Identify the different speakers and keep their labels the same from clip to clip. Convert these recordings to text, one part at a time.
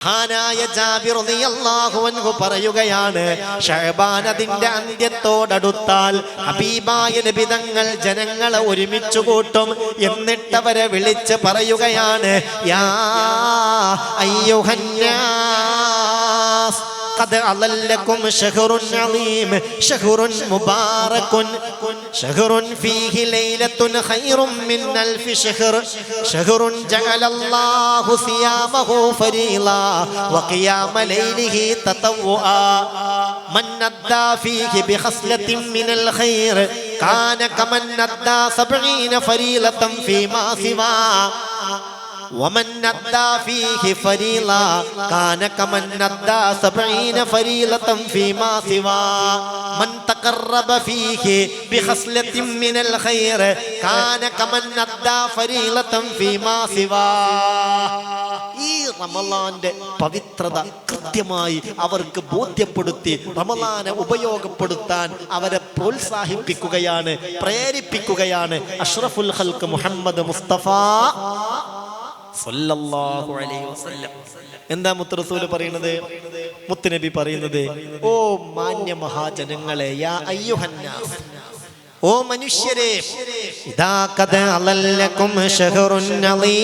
Speaker 1: മഹാനായ ജാബിർ അൻഹു പറയുകയാണ് ഷഅബാൻ അതിന്റെ അന്ത്യത്തോടടുത്താൽ ഹബീബായ നബിതങ്ങൾ ജനങ്ങളെ ഒരുമിച്ച് കൂട്ടും എന്നിട്ടവരെ വിളിച്ച് പറയുകയാണ് യാ അയ്യുഹന്നാസ് قد أضلكم شهر عظيم شهر مبارك شهر فيه ليلة خير من ألف شهر شهر جعل الله صيامه فريضا وقيام ليله تطوعا من ندى فيه بخصلة من الخير كان كمن ندى سبعين فريضة فيما سواه ومن ندى فيه فريضة كان كمن ندى سبعين فريضة فيما سوى من تقرب فيه بخصلة من الخير كان كمن ندى فريضة فيما سوى ഈ റമലാന്റെ പവിത്രത കൃത്യമായി അവർക്ക് ബോധ്യപ്പെടുത്തി റമലാനെ ഉപയോഗപ്പെടുത്താൻ അവരെ പ്രോത്സാഹിപ്പിക്കുകയാണ് പ്രേരിപ്പിക്കുകയാണ് അഷ്റഫുൽ ഹൽക്ക് മുഹമ്മദ് മുസ്തഫ സല്ലല്ലാഹു അലൈഹി വസല്ലം എന്താ മുത്തറസൂൽ പറയുന്നത്? മുത്തുനബി പറയുന്നത് ഓ മാന്യ മഹാജനങ്ങളെ യാ അയ്യുഹന്നാസ് ഓ മനുഷ്യരെ ഇതാ കഥ അലല്ലക്കും ഷഹറുൻ അലീം.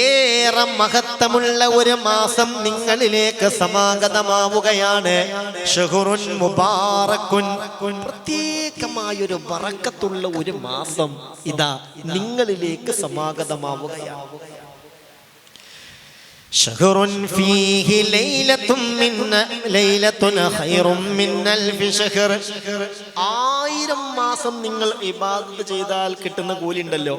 Speaker 1: ഏറെ മഹത്വമുള്ള ഒരു മാസം നിങ്ങളിലേക്ക് സമാഗതമാവുകയാണ് ഷഹുറുൻ മുബാറക്കുൻ പ്രത്യേകമായൊരു വറക്കത്തുള്ള ഒരു മാസം ഇതാ നിങ്ങളിലേക്ക് സമാഗതമാവുകയാണ് شهر فيه ليلة من ليلة خير من ألف شهر ആയിരം മാസം നിങ്ങൾ ഇബാദത്ത് ചെയ്താൽ കിട്ടുന്ന കൂലി ഉണ്ടല്ലോ.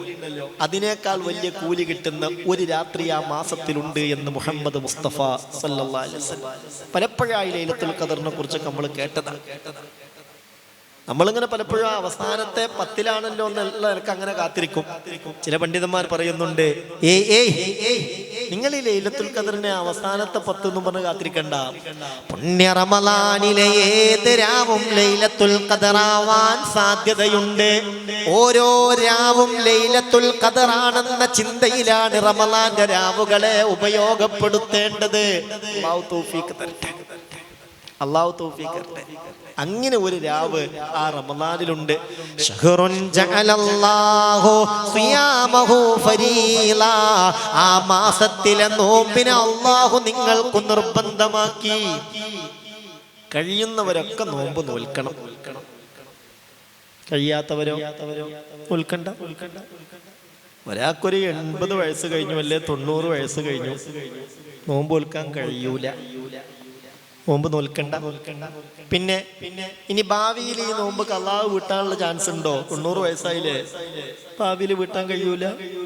Speaker 1: അതിനേക്കാൾ വലിയ കൂലി കിട്ടുന്ന ഒരു രാത്രി ആ മാസത്തിലുണ്ട് എന്ന് മുഹമ്മദ് മുസ്തഫ സല്ലല്ലാഹി അലൈഹി വസല്ലം പലപ്പോഴായി ലൈലത്തുൽ ഖദറിനെ കുറിച്ച് നമ്മൾ കേട്ടതാണ്. നമ്മളിങ്ങനെ പലപ്പോഴും അവസാനത്തെ പത്തിലാണല്ലോ എന്നുള്ള നിനക്ക് അങ്ങനെ കാത്തിരിക്കും. ചില പണ്ഡിതന്മാർ പറയുന്നുണ്ട് ഏയ് ഏയ് നിങ്ങൾ ഈ ലൈലത്തുൽ ഖദറിനെ അവസാനത്തെ പത്ത് എന്നും പറഞ്ഞ് കാത്തിരിക്കണ്ട. പുണ്യ ഏത് രാവും ലൈലത്തുൽ ഖദറാവാൻ സാധ്യതയുണ്ട്. ഓരോ രാവും ലൈലത്തുൽ ഖദറാണെന്ന ചിന്തയിലാണ് റമലാന്റെ രാവുകളെ ഉപയോഗപ്പെടുത്തേണ്ടത്. തരട്ടെ. അള്ളാഹു തോഫിക്കട്ടെ അങ്ങനെ ഒരു രാവ് ആ റമദാനിലുണ്ട്. ആ മാസത്തിലെ നോമ്പിനെ അള്ളാഹു നിങ്ങൾക്ക് നിർബന്ധമാക്കി. കഴിയുന്നവരൊക്കെ നോമ്പ് നോൽക്കണം. കഴിയാത്തവരോ? നോൽക്കണ്ട? ഒരാൾക്കൊരു എൺപത് വയസ്സ് കഴിഞ്ഞു അല്ലെ തൊണ്ണൂറ് വയസ്സ് കഴിഞ്ഞു. നോമ്പ് നോൽക്കാൻ കഴിയൂല. നോമ്പ് നോൽക്കണ്ട. പിന്നെ പിന്നെ ഇനി ഭാവിയിൽ ഈ നോമ്പ് കള്ളാവ് വീട്ടാനുള്ള ചാൻസ് ഉണ്ടോ? തൊണ്ണൂറ് വയസ്സായില്ലേ? ഭാവിയിൽ വീട്ടാൻ കഴിയൂല?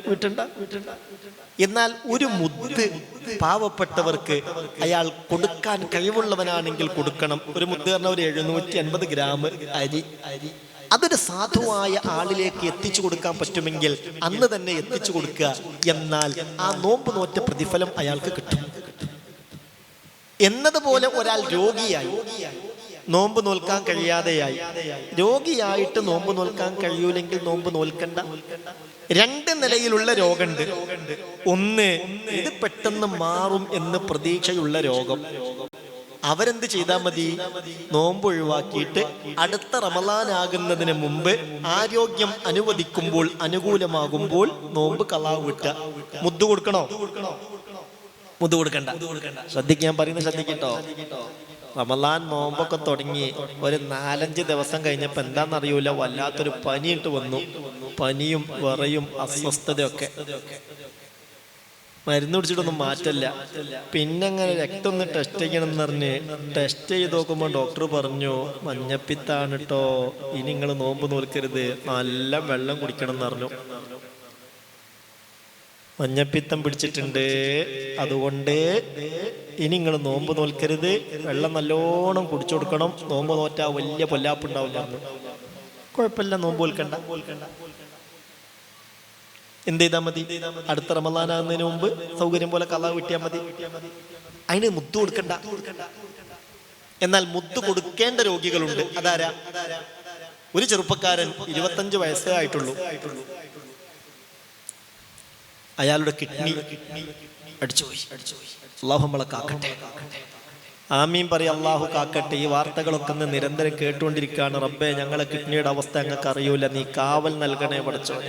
Speaker 1: വീട്ടണ്ട? എന്നാൽ ഒരു മുത്ത് പാവപ്പെട്ടവർക്ക് അയാൾ കൊടുക്കാൻ കഴിവുള്ളവനാണെങ്കിൽ കൊടുക്കണം. ഒരു മുത്ത് പറഞ്ഞ ഒരു എഴുന്നൂറ്റി അൻപത് ഗ്രാം അരി അരി. അതൊരു സാധുവായ ആളിലേക്ക് എത്തിച്ചു കൊടുക്കാൻ പറ്റുമെങ്കിൽ അന്ന് തന്നെ എത്തിച്ചു കൊടുക്കുക. എന്നാൽ ആ നോമ്പ് നോറ്റ പ്രതിഫലം അയാൾക്ക് കിട്ടും. എന്നതുപോലെ ഒരാൾ രോഗിയായി. നോമ്പ് നോൽക്കാൻ കഴിയാതെയായി. രോഗിയായിട്ട് നോമ്പ് നോൽക്കാൻ കഴിയൂലെങ്കിൽ നോമ്പ് നോൽക്കണ്ട. രണ്ട് നിലയിലുള്ള രോഗമുണ്ട്. ഒന്ന് ഇത് പെട്ടെന്ന് മാറും എന്ന് പ്രതീക്ഷയുള്ള രോഗം. അവരെന്ത് ചെയ്താൽ മതി? നോമ്പ് ഒഴിവാക്കിയിട്ട് അടുത്ത റമലാനാകുന്നതിന് മുമ്പ് ആരോഗ്യം അനുവദിക്കുമ്പോൾ അനുകൂലമാകുമ്പോൾ നോമ്പ് കളാവ് വിട്ട. മുദ്ദു കൊടുക്കണോ? മുദ്ദു കൊടുക്കണ്ട ശ്രദ്ധിക്കാൻ പറയുന്നത് ശ്രദ്ധിക്കട്ടോ. റമലാൻ നോമ്പൊക്കെ തുടങ്ങി ഒരു നാലഞ്ച് ദിവസം കഴിഞ്ഞപ്പോൾ എന്താണെന്നറിയൂല വല്ലാത്തൊരു പനിയിട്ട് വന്നു. പനിയും വിറയും അസ്വസ്ഥതയൊക്കെ. മരുന്ന് കുടിച്ചിട്ടൊന്നും മാറ്റല്ല. പിന്നെ അങ്ങനെ രക്തം ഒന്ന് ടെസ്റ്റ് ചെയ്യണം എന്ന് പറഞ്ഞ് ടെസ്റ്റ് ചെയ്ത് നോക്കുമ്പോൾ ഡോക്ടർ പറഞ്ഞു മഞ്ഞപ്പിത്താണ് കേട്ടോ ഇനി നിങ്ങൾ നോമ്പ് നോൽക്കരുത്. നല്ല വെള്ളം കുടിക്കണം എന്ന് പറഞ്ഞു. മഞ്ഞപ്പിത്തം പിടിച്ചിട്ടുണ്ട്. അതുകൊണ്ട് ഇനി നിങ്ങൾ നോമ്പ് നോൽക്കരുത്. വെള്ളം നല്ലോണം കുടിച്ചു കൊടുക്കണം. നോമ്പ് നോറ്റാ വലിയ പൊല്ലാപ്പുണ്ടാവില്ല. ഉണ്ടാവില്ല കുഴപ്പമില്ല നോമ്പ് നോൽക്കണ്ട. എന്ത് ചെയ്താൽ മതി? അടുത്ത റമദാനാകുന്നതിന് മുമ്പ് സൗകര്യം പോലെ കഥ കിട്ടിയാൽ മതി. അതിന് മുത്ത് കൊടുക്കണ്ട. എന്നാൽ മുത്ത് കൊടുക്കേണ്ട രോഗികളുണ്ട്. അതാരാ? ഒരു ചെറുപ്പക്കാരൻ ഇരുപത്തഞ്ച് വയസ്സേ ആയിട്ടുള്ളൂ. അയാളുടെ കിഡ്നി അടിച്ചുപോയി. അള്ളാഹു നമ്മളെ കാക്കട്ടെ. ആമീൻ പറയും അള്ളാഹു കാക്കട്ടെ. ഈ വാർത്തകളൊക്കെ ഒന്ന് നിരന്തരം കേട്ടുകൊണ്ടിരിക്കുകയാണ്. റബ്ബെ ഞങ്ങളെ കിഡ്നിയുടെ അവസ്ഥ ഞങ്ങൾക്ക് അറിയൂല. നീ കാവൽ നൽകണേ പഠിച്ചോ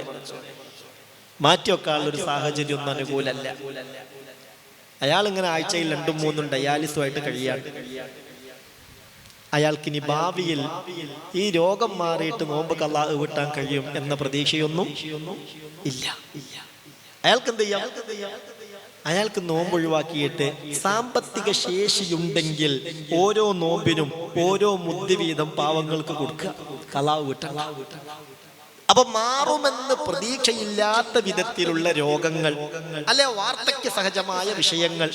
Speaker 1: മാറ്റിവെക്കാനുള്ള ഒരു സാഹചര്യം ഒന്നും അനുകൂലല്ല. അയാൾ ഇങ്ങനെ ആഴ്ചയിൽ രണ്ടും മൂന്നും ഡയാലിസുമായിട്ട് കഴിയാണ്. അയാൾക്കിനി ഭാവിയിൽ ഈ രോഗം മാറിയിട്ട് നോമ്പ് കള്ളാഹ് വിട്ടാൻ കഴിയും എന്ന പ്രതീക്ഷയൊന്നും ഇല്ല. അയാൾക്ക് എന്ത് ചെയ്യാം അയാൾക്ക് നോമ്പ് ഒഴിവാക്കിയിട്ട് സാമ്പത്തിക ശേഷിയുണ്ടെങ്കിൽ ഓരോ നോമ്പിനും ഓരോ മുദ്ദ് വീതം പാവങ്ങൾക്ക് കൊടുക്കുക. കലാവ് വിട്ട. അപ്പൊ മാറുമെന്ന് പ്രതീക്ഷയില്ലാത്ത വിധത്തിലുള്ള രോഗങ്ങൾ അല്ലെ വാർദ്ധക്യ സഹജമായ വിഷയങ്ങൾ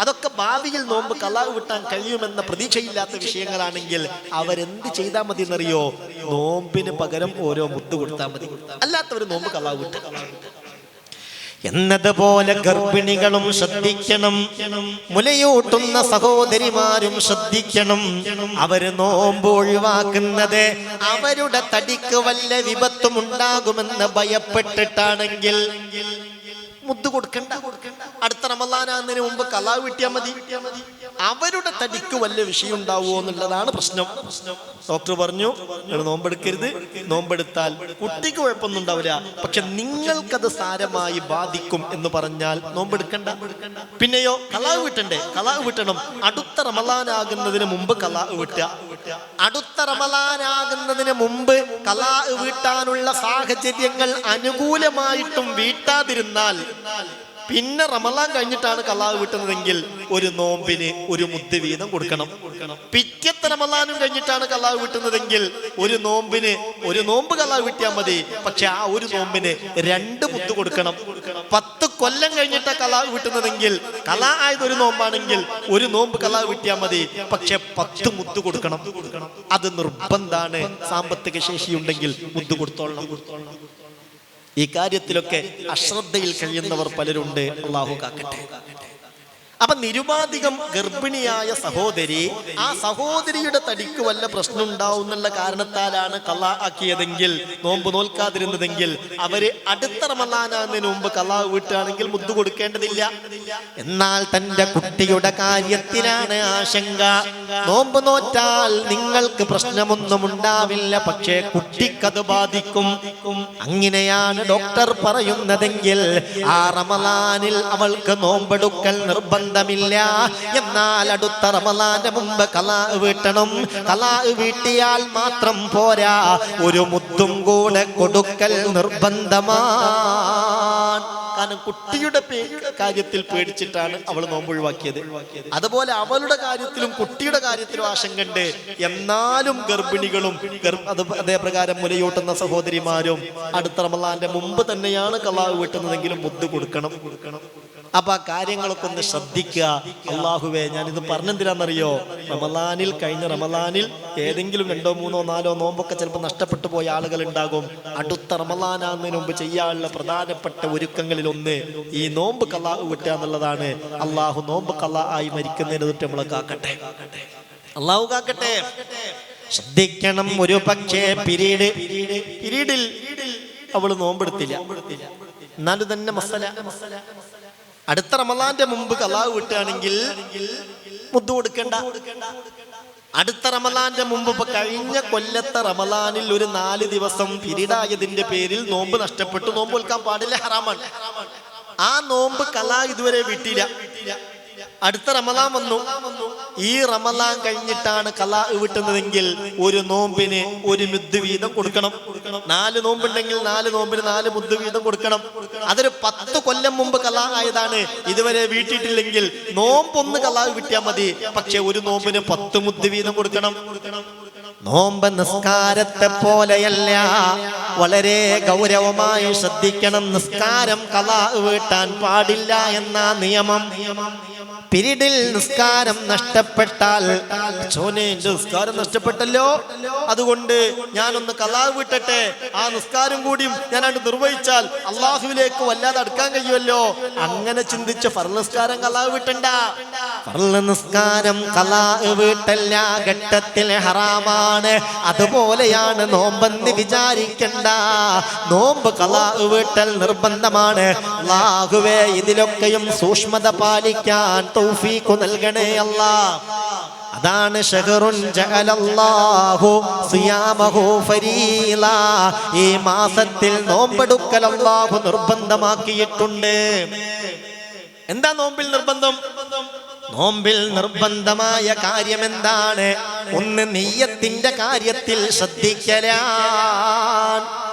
Speaker 1: അതൊക്കെ ഭാവിയിൽ നോമ്പ് കലാവ് വിട്ടാൻ കഴിയുമെന്ന പ്രതീക്ഷയില്ലാത്ത വിഷയങ്ങളാണെങ്കിൽ അവരെന്ത് ചെയ്താൽ മതി എന്നറിയോ നോമ്പിന് പകരം ഓരോ മുത്ത് കൊടുത്താൽ മതി. അല്ലാത്തവർ നോമ്പ് കലാവ് വിട്ട്. എന്നതുപോലെ ഗർഭിണികളും ശ്രദ്ധിക്കണം. മുലയൂട്ടുന്ന സഹോദരിമാരും ശ്രദ്ധിക്കണം. അവർ നോമ്പ് ഒഴിവാക്കുന്നത് അവരുടെ തടിക്ക് വല്ല വിപത്തും ഉണ്ടാകുമെന്ന് ഭയപ്പെട്ടിട്ടാണെങ്കിൽ മുദ്ദ് കൊടുക്കണ്ട. അടുത്ത റമലാനാന്നതിന് മുമ്പ് കലാവ് കിട്ടിയാൽ മതി. അവരുടെ തടിക്ക് വല്ല വിഷയം ഉണ്ടാവുമോ എന്നുള്ളതാണ് പ്രശ്നം. ഡോക്ടർ പറഞ്ഞു നിങ്ങൾ നോമ്പെടുക്കരുത്. നോമ്പെടുത്താൽ കുട്ടിക്ക് കുഴപ്പമൊന്നും ഉണ്ടാവില്ല. പക്ഷെ നിങ്ങൾക്കത് സാരമായി ബാധിക്കും എന്ന് പറഞ്ഞാൽ നോമ്പെടുക്കണ്ട. പിന്നെയോ കലാവ് വിട്ടണ്ടേ കലാവ് വിട്ടണം അടുത്ത റമലാനാകുന്നതിന് മുമ്പ് കലാവ് വിട്ടുക അടുത്ത റമലാനാകുന്നതിന് മുമ്പ് കലാ വീട്ടാനുള്ള സാഹചര്യങ്ങൾ അനുകൂലമായിട്ടും വീട്ടാതിരുന്നാൽ പിന്നെ റമലാൻ കഴിഞ്ഞിട്ടാണ് കലാവ് വീട്ടുന്നതെങ്കിൽ ഒരു നോമ്പിന് ഒരു മുദ്ദ വീതം കൊടുക്കണം. പിറ്റത്തെ റമലാനും കഴിഞ്ഞിട്ടാണ് കലാവ് വീട്ടുന്നതെങ്കിൽ ഒരു നോമ്പിന് ഒരു നോമ്പ് കലാവ് വിട്ടിയാൽ മതി. പക്ഷെ ആ ഒരു നോമ്പിന് രണ്ട് മുത്ത് കൊടുക്കണം. പത്ത് കൊല്ലം കഴിഞ്ഞിട്ടാണ് കലാവ് വിട്ടുന്നതെങ്കിൽ കലാ ആയത് ഒരു നോമ്പാണെങ്കിൽ ഒരു നോമ്പ് കലാവ് വിട്ടിയാൽ മതി. പക്ഷെ പത്ത് മുത്ത് കൊടുക്കണം. അത് നിർബന്ധാണ്. സാമ്പത്തിക ശേഷി ഉണ്ടെങ്കിൽ മുത്ത് കൊടുത്തോളണം. ഈ കാര്യത്തിലൊക്കെ അശ്രദ്ധയിൽ കഴിയുന്നവർ പലരുണ്ട്. അള്ളാഹു കാക്കട്ടെ. അപ്പൊ നിരുപാധികം ഗർഭിണിയായ സഹോദരി ആ സഹോദരിയുടെ തടിക്ക് വല്ല പ്രശ്നം ഉണ്ടാവും എന്നുള്ള കാരണത്താലാണ് കള്ള ആക്കിയതെങ്കിൽ നോമ്പ് നോൽക്കാതിരുന്നതെങ്കിൽ അവർ അടുത്ത റമലാനാകുന്നതിന് മുമ്പ് കള്ള വീട്ടുകയാണെങ്കിൽ മുത്തു കൊടുക്കേണ്ടതില്ല. എന്നാൽ തന്റെ കുട്ടിയുടെ കാര്യത്തിലാണ് ആശങ്ക. നോമ്പ് നോറ്റാൽ നിങ്ങൾക്ക് പ്രശ്നമൊന്നും ഉണ്ടാവില്ല പക്ഷേ കുട്ടിക്കത് ബാധിക്കും. അങ്ങനെയാണ് ഡോക്ടർ പറയുന്നതെങ്കിൽ ആ റമലാനിൽ അവൾക്ക് നോമ്പെടുക്കൽ നിർബന്ധമില്ല എന്നാൽ അടുത്ത റമലാന്റെ മുമ്പ് കലാ വീട്ടണം. കലാ വീട്ടിയാൽ മാത്രം പോരാ. ഒരു മുത്തും കൂടെ കൊടുക്കൽ നിർബന്ധമാണ്. കാരണം കുട്ടിയുടെ കാര്യത്തിൽ പേടിച്ചിട്ടാണ് അവൾ നോമ്പ് ഒഴിവാക്കിയത്. അതുപോലെ അവളുടെ കാര്യത്തിലും കുട്ടിയുടെ കാര്യത്തിലും ആശങ്കണ്ട് എന്നാലും ഗർഭിണികളും ഗർഭ- അത് അതേപ്രകാരം മുലയൂട്ടുന്ന സഹോദരിമാരും അടുത്ത റമലാന്റെ മുമ്പ് തന്നെയാണ് കലാവ് വീട്ടുന്നതെങ്കിലും മുദ്ദ് കൊടുക്കണം. അപ്പൊ ആ കാര്യങ്ങളൊക്കെ ഒന്ന് ശ്രദ്ധിക്കുക. അള്ളാഹുവേ ഞാൻ ഇത് പറഞ്ഞെന്തിനാണെന്നറിയോ റമലാനിൽ കഴിഞ്ഞ റമലാനിൽ ഏതെങ്കിലും രണ്ടോ മൂന്നോ നാലോ നോമ്പൊക്കെ ചിലപ്പോൾ നഷ്ടപ്പെട്ടു പോയ ആളുകൾ ഉണ്ടാകും അടുത്ത റമലാനാകുന്നതിന് മുമ്പ് ചെയ്യാനുള്ള പ്രധാനപ്പെട്ട ഒരുക്കങ്ങളിൽ ഒന്ന് ഈ നോമ്പ് കലാ വിട്ടുക എന്നുള്ളതാണ്. അള്ളാഹു നോമ്പ് കലാ ആയി മരിക്കുന്നതിന് തൊട്ട് നമ്മളെ കാക്കട്ടെ. അള്ളാഹു കാക്കട്ടെ. ശ്രദ്ധിക്കണം ഒരു പക്ഷേ പിരീഡ്. പിരീഡിൽ അവൾ നോമ്പെടുത്തില്ല. എന്നാലും തന്നെ മസല. അടുത്ത റമലാന്റെ മുമ്പ് കലാവ് വിട്ടുകയാണെങ്കിൽ മുദ്ദു കൊടുക്കണ്ട. അടുത്ത റമലാന്റെ മുമ്പ് ഇപ്പൊ കഴിഞ്ഞ കൊല്ലത്തെ റമദാനിൽ ഒരു നാല് ദിവസം പിരീഡായതിന്റെ പേരിൽ നോമ്പ് നഷ്ടപ്പെട്ടു. നോമ്പ് വിൽക്കാൻ പാടില്ല ഹറാമാണ്. ആ നോമ്പ് കലാ ഇതുവരെ വിട്ടില്ല. അടുത്ത റമലാൻ വന്നു. ഈ റമലാൻ കഴിഞ്ഞിട്ടാണ് കല വിട്ടുന്നതെങ്കിൽ ഒരു നോമ്പിന് ഒരു മുദ്ദ് വീതം കൊടുക്കണം. നാല് നോമ്പുണ്ടെങ്കിൽ നാല് നോമ്പിന് നാല് മുദ്ദ് വീതം കൊടുക്കണം. അതൊരു പത്ത് കൊല്ലം മുമ്പ് കല ആയതാണ്. ഇതുവരെ വീട്ടിട്ടില്ലെങ്കിൽ നോമ്പൊന്ന് കല വിട്ടിയാൽ മതി. പക്ഷെ ഒരു നോമ്പിന് പത്ത് മുദ്ദ് വീതം കൊടുക്കണം. നോമ്പ് നിസ്കാരത്തെ പോലെയല്ല. വളരെ ഗൗരവമായി ശ്രദ്ധിക്കണം. നിസ്കാരം കലാ വീട്ടാൻ പാടില്ല എന്ന നിയമം നിയമം. പിരീഡിൽ നിസ്കാരം നഷ്ടപ്പെട്ടാൽ. ചോനെ എന്റെ നിസ്കാരം നഷ്ടപ്പെട്ടല്ലോ? അതുകൊണ്ട് ഞാനൊന്ന് കലാ വിട്ടട്ടെ. ആ നിസ്കാരം കൂടിയും ഞാനത് നിർവഹിച്ചാൽ അള്ളാഹുവിലേക്ക് വല്ലാതെ അടുക്കാൻ കഴിയുമല്ലോ? അങ്ങനെ ചിന്തിച്ച ഫർൾ നിസ്കാരം കലാ വിട്ടണ്ട. നിസ്കാരം കലാ വീട്ടല്ല ഘട്ടത്തിൽ ഹറാമാണ്. അതുപോലെയാണ് നോമ്പെന്ന് വിചാരിക്കണ്ട. നോമ്പ് കലാ വീട്ടൽ നിർബന്ധമാണ്. അല്ലാഹുവേ ഇതിലൊക്കെയും സൂക്ഷ്മത പാലിക്കാൻ തൗഫീഖു നൽകണേ അല്ലാ. അതാണ് ഈ മാസത്തിൽ നോമ്പെടുക്കൽ അല്ലാഹു നിർബന്ധമാക്കിയിട്ടുണ്ട്. എന്താ നോമ്പിൽ നിർബന്ധം? നോമ്പിൽ നിർബന്ധമായ കാര്യം എന്താണ് ഒന്ന് നെയ്യത്തിന്റെ കാര്യത്തിൽ ശ്രദ്ധിക്കലാൻ